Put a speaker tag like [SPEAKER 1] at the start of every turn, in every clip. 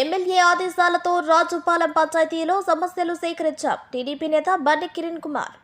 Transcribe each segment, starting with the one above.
[SPEAKER 1] MLA ఆదేశాలతో రాజుపాలెం పంచాయతీలో సమస్యలు సేకరించాం. టీడీపీ నేత బండి కిరణ్ కుమార్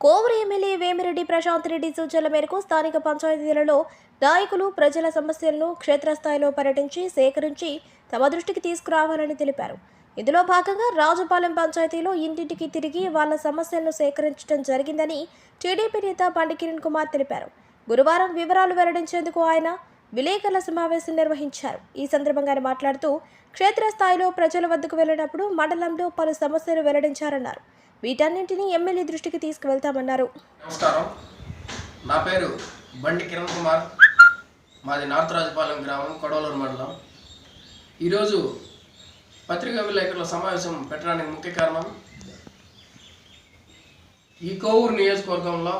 [SPEAKER 1] కోవూరు ఎమ్మెల్యే వేమిరెడ్డి ప్రశాంత్ రెడ్డి సూచనల మేరకు స్థానిక పంచాయతీలలో నాయకులు ప్రజల సమస్యలను క్షేత్రస్థాయిలో పర్యటించి సేకరించి తమ దృష్టికి తీసుకురావాలని తెలిపారు. ఇందులో భాగంగా రాజుపాలెం పంచాయతీలో ఇంటింటికి తిరిగి వాళ్ళ సమస్యలను సేకరించడం జరిగిందని టీడీపీ నేత బండి కిరణ్ కుమార్ తెలిపారు. గురువారం వివరాలు వెల్లడించేందుకు ఆయన విలేకరుల సమావేశం నిర్వహించారు. ఈ సందర్భంగా ఆయన మాట్లాడుతూ క్షేత్రస్థాయిలో ప్రజల వద్దకు వెళ్ళినప్పుడు మండలంలో పలు సమస్యలు వెల్లడించారన్నారు. వీటన్నింటినీ ఎమ్మెల్యే దృష్టికి తీసుకువెళ్తామన్నారు.
[SPEAKER 2] నమస్కారం. నా పేరు బండి కిరణ్ కుమార్. మాది నార్త్ రాజపాలెం గ్రామం కొడవలూరు మండలం. ఈరోజు పత్రికా విలేకరుల సమావేశం పెట్టడానికి ముఖ్య కారణం ఈ కోవూరు నియోజకవర్గంలో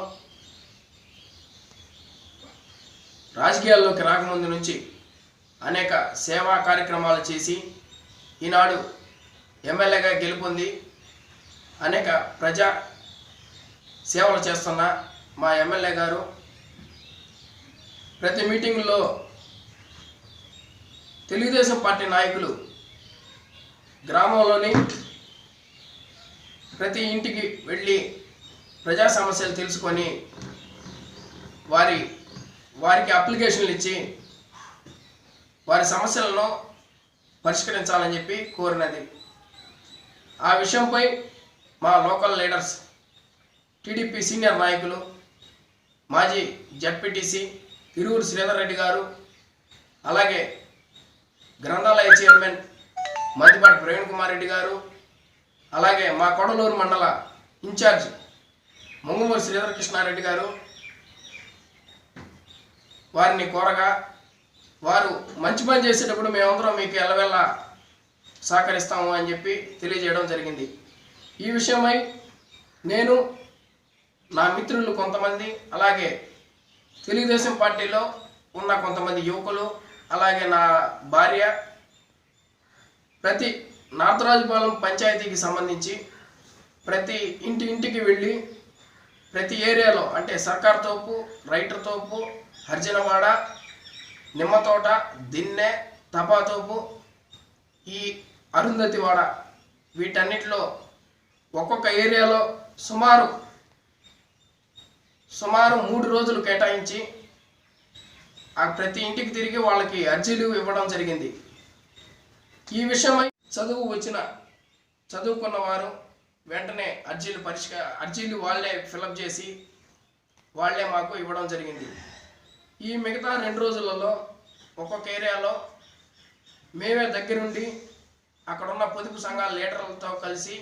[SPEAKER 2] రాజకీయాల్లోకి రాకముందు నుంచి అనేక సేవా కార్యక్రమాలు చేసి ఈనాడు ఎమ్మెల్యేగా గెలుపొంది అనేక ప్రజా సేవలు చేస్తున్న మా ఎమ్మెల్యే గారు. ప్రతి మీటింగ్లో తెలుగుదేశం పార్టీ నాయకులు గ్రామంలోని ప్రతి ఇంటికి వెళ్ళి ప్రజా సమస్యలు తెలుసుకొని వారి వారికి అప్లికేషన్లు ఇచ్చి వారి సమస్యలను పరిష్కరించాలని చెప్పి కోరినది. ఆ విషయంపై మా లోకల్ లీడర్స్ టీడీపీ సీనియర్ నాయకులు మాజీ జడ్పీటీసీ తిరువురు శ్రీధర్ రెడ్డి గారు అలాగే గ్రంథాలయ చైర్మన్ మధ్యపాటి ప్రవీణ్ కుమార్ రెడ్డి గారు అలాగే మా కొడలూరు మండల ఇన్ఛార్జ్ ముంగుమూరి శ్రీధరకృష్ణారెడ్డి గారు వారిని కోరగా వారు మంచి పని చేసేటప్పుడు మేమందరం మీకు ఎల్లవెల్ల సహకరిస్తాము అని చెప్పి తెలియజేయడం జరిగింది. ఈ విషయమై నేను నా మిత్రులు కొంతమంది అలాగే తెలుగుదేశం పార్టీలో ఉన్న కొంతమంది యువకులు అలాగే నా భార్య ప్రతి నార్త్ పంచాయతీకి సంబంధించి ప్రతి ఇంటి ఇంటికి వెళ్ళి ప్రతి ఏరియాలో అంటే సర్కార్ తోపు రైటర్ తోపు హర్జనవాడ నిమ్మతోట దిన్నె తపాతోపు ఈ అరుంధతివాడ వీటన్నిటిలో ఒక్కొక్క ఏరియాలో సుమారు సుమారు మూడు రోజులు కేటాయించి ఆ ప్రతి ఇంటికి తిరిగి వాళ్ళకి అర్జీలు ఇవ్వడం జరిగింది. ఈ విషయమై చదువు వచ్చిన చదువుకున్న వారు వెంటనే అర్జీలు పరిష్క అర్జీలు వాళ్ళే ఫిలప్ చేసి వాళ్ళే మాకు ఇవ్వడం జరిగింది. ఈ మిగతా రెండు రోజులలో ఒక్కొక్క ఏరియాలో మేమే దగ్గరుండి అక్కడున్న పొదుపు సంఘాల లీడర్లతో కలిసి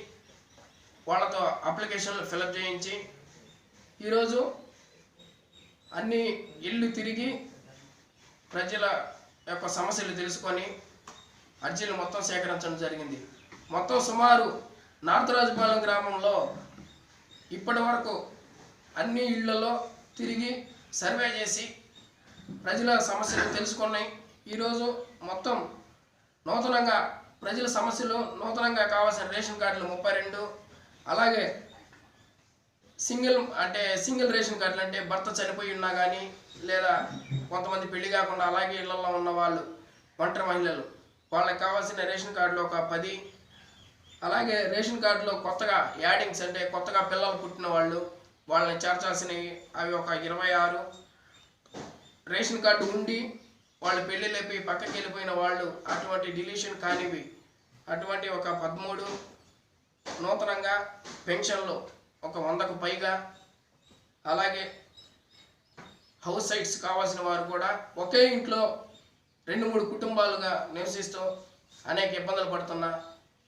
[SPEAKER 2] వాళ్ళతో అప్లికేషన్లు ఫిలప్ చేయించి ఈరోజు అన్ని ఇల్లు తిరిగి ప్రజల యొక్క సమస్యలు తెలుసుకొని అర్జీలు మొత్తం సేకరించడం జరిగింది. మొత్తం సుమారు నార్త్ రాజుపాలెం గ్రామంలో ఇప్పటి వరకు అన్ని ఇళ్ళలో తిరిగి సర్వే చేసి ప్రజల సమస్యలు తెలుసుకున్నాయి. ఈరోజు మొత్తం నూతనంగా ప్రజల సమస్యలు నూతనంగా కావాల్సిన రేషన్ కార్డులు ముప్పై రెండు అలాగే సింగిల్ అంటే సింగిల్ రేషన్ కార్డులు అంటే భర్త చనిపోయి ఉన్నా కానీ లేదా కొంతమంది పెళ్ళి కాకుండా అలాగే ఇళ్ళలో ఉన్న వాళ్ళు ఒంటరి మహిళలు వాళ్ళకి కావాల్సిన రేషన్ కార్డులు ఒక పది అలాగే రేషన్ కార్డులో కొత్తగా యాడింగ్స్ అంటే కొత్తగా పిల్లలు పుట్టిన వాళ్ళు వాళ్ళని చేర్చాల్సినవి అవి ఒక ఇరవై ఆరు. రేషన్ కార్డు ఉండి వాళ్ళు పెళ్ళి లేపి పక్కకి వెళ్ళిపోయిన వాళ్ళు అటువంటి డిలీషన్ కానివి. అటువంటి ఒక పదమూడు. నూతనంగా పెన్షన్లు ఒక వందకు పైగా. అలాగే హౌస్ సైట్స్ కావాల్సిన వారు కూడా ఒకే ఇంట్లో రెండు మూడు కుటుంబాలుగా నివసిస్తూ అనేక ఇబ్బందులు పడుతున్న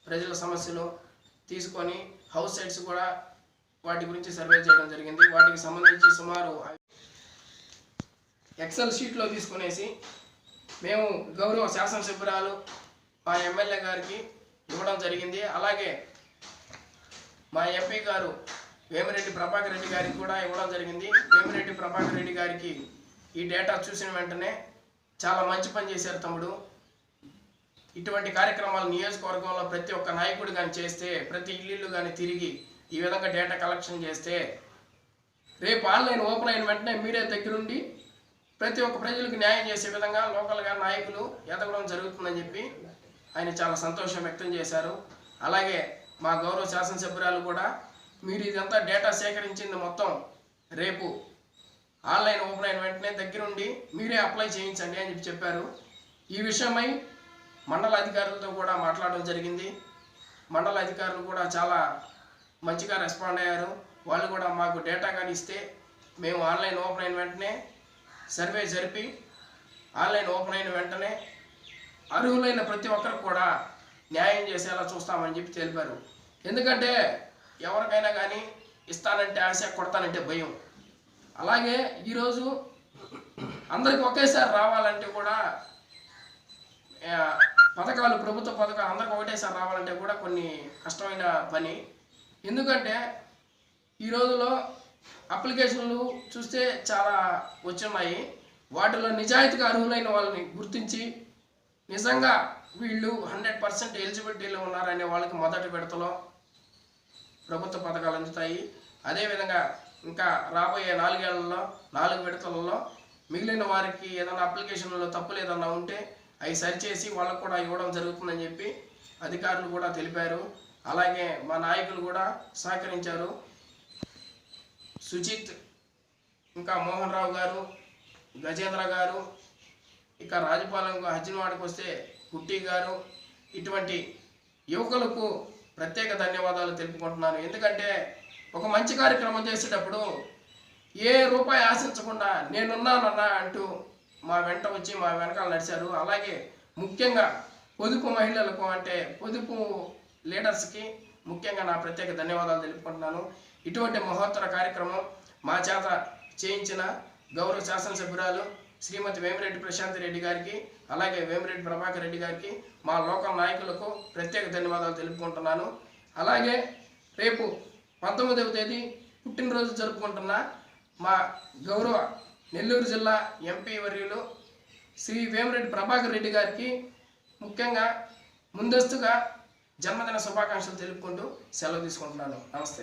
[SPEAKER 2] ప్రజల సమస్యలు తీసుకొని హౌస్ సైట్స్ కూడా వాటి గురించి సర్వే చేయడం జరిగింది. వాటికి సంబంధించి సుమారు ఎక్సెల్ షీట్లో తీసుకునేసి మేము గౌరవ శాసనసభ్యురాలు మా ఎమ్మెల్యే గారికి ఇవ్వడం జరిగింది. అలాగే మా ఎంపీ గారు వేమిరెడ్డి ప్రభాకర్ రెడ్డి గారికి కూడా ఇవ్వడం జరిగింది. వేమిరెడ్డి ప్రభాకర్ రెడ్డి గారికి ఈ డేటా చూసిన వెంటనే చాలా మంచి పని చేశారు తమ్ముడు. ఇటువంటి కార్యక్రమాలు నియోజకవర్గంలో ప్రతి ఒక్క నాయకుడు కానీ చేస్తే ప్రతి ఇల్లు కానీ తిరిగి ఈ విధంగా డేటా కలెక్షన్ చేస్తే రేపు ఆన్లైన్ ఓపెన్ అయిన వెంటనే మీడియా దగ్గరుండి ప్రతి ఒక్క ప్రజలకు న్యాయం చేసే విధంగా లోకల్గా నాయకులు ఎదగడం జరుగుతుందని చెప్పి ఆయన చాలా సంతోషం వ్యక్తం చేశారు. అలాగే మా గౌరవ శాసనసభ్యురాలు కూడా మీరు ఇదంతా డేటా సేకరించింది మొత్తం రేపు ఆన్లైన్ ఓపెన్ అయిన వెంటనే దగ్గరుండి మీరే అప్లై చేయించండి అని చెప్పి చెప్పారు. ఈ విషయమై మండల అధికారులతో కూడా మాట్లాడడం జరిగింది. మండల అధికారులు కూడా చాలా మంచిగా రెస్పాండ్ అయ్యారు. వాళ్ళు కూడా మాకు డేటా కానీ ఇస్తే మేము ఆన్లైన్ ఓపెన్ అయిన వెంటనే సర్వే జరిపి ఆన్లైన్ ఓపెన్ అయిన వెంటనే అర్హులైన ప్రతి ఒక్కరికి కూడా న్యాయం చేసేలా చూస్తామని చెప్పి తెలిపారు. ఎందుకంటే ఎవరికైనా కానీ ఇస్తానంటే ఆశ కొడతానంటే భయం. అలాగే ఈరోజు అందరికి ఒకేసారి రావాలంటే కూడా పథకాలు ప్రభుత్వ పథకాలు అందరికి ఒకటేసారి రావాలంటే కూడా కొన్ని కష్టమైన పని. ఎందుకంటే ఈ రోజులో అప్లికేషన్లు చూస్తే చాలా వచ్చున్నాయి. వాటిలో నిజాయితీగా అర్హులైన వాళ్ళని గుర్తించి నిజంగా వీళ్ళు హండ్రెడ్ పర్సెంట్ ఎలిజిబిలిటీలో ఉన్నారనే వాళ్ళకి మొదటి విడతలో ప్రభుత్వ పథకాలు అందుతాయి. అదేవిధంగా ఇంకా రాబోయే నాలుగేళ్ళలో నాలుగు విడతలలో మిగిలిన వారికి ఏదైనా అప్లికేషన్లో తప్పులు ఏదన్నా ఉంటే అవి సరిచేసి వాళ్ళకు కూడా ఇవ్వడం జరుగుతుందని చెప్పి అధికారులు కూడా తెలిపారు. అలాగే మా నాయకులు కూడా సహకరించారు. సుజిత్ ఇంకా మోహన్ రావు గారు గజేంద్ర గారు ఇక రాజపాలెం హజ్జినవాడకు వస్తే కుట్టి గారు ఇటువంటి యువకులకు ప్రత్యేక ధన్యవాదాలు తెలుపుకుంటున్నాను. ఎందుకంటే ఒక మంచి కార్యక్రమం చేసేటప్పుడు ఏ రూపాయి ఆశించకుండా నేనున్నానన్నా అంటూ మా వెంట వచ్చి మా వెనకాల నడిచారు. అలాగే ముఖ్యంగా పొదుపు మహిళలకు అంటే పొదుపు లీడర్స్కి ముఖ్యంగా నా ప్రత్యేక ధన్యవాదాలు తెలుపుకుంటున్నాను. ఇటువంటి మహోత్తర కార్యక్రమం మా చేత చేయించిన గౌరవ శాసనసభ్యురాలు శ్రీమతి వేమిరెడ్డి ప్రశాంత్ రెడ్డి గారికి అలాగే వేమిరెడ్డి ప్రభాకర్ రెడ్డి గారికి మా లోకల్ నాయకులకు ప్రత్యేక ధన్యవాదాలు తెలుపుకుంటున్నాను. అలాగే రేపు పంతొమ్మిదవ తేదీ పుట్టినరోజు జరుపుకుంటున్న మా గౌరవ నెల్లూరు జిల్లా ఎంపీ వర్యులు శ్రీ వేమిరెడ్డి ప్రభాకర్ రెడ్డి గారికి ముఖ్యంగా ముందస్తుగా జన్మదిన శుభాకాంక్షలు తెలుపుకుంటూ సెలవు తీసుకుంటున్నాను. నమస్తే.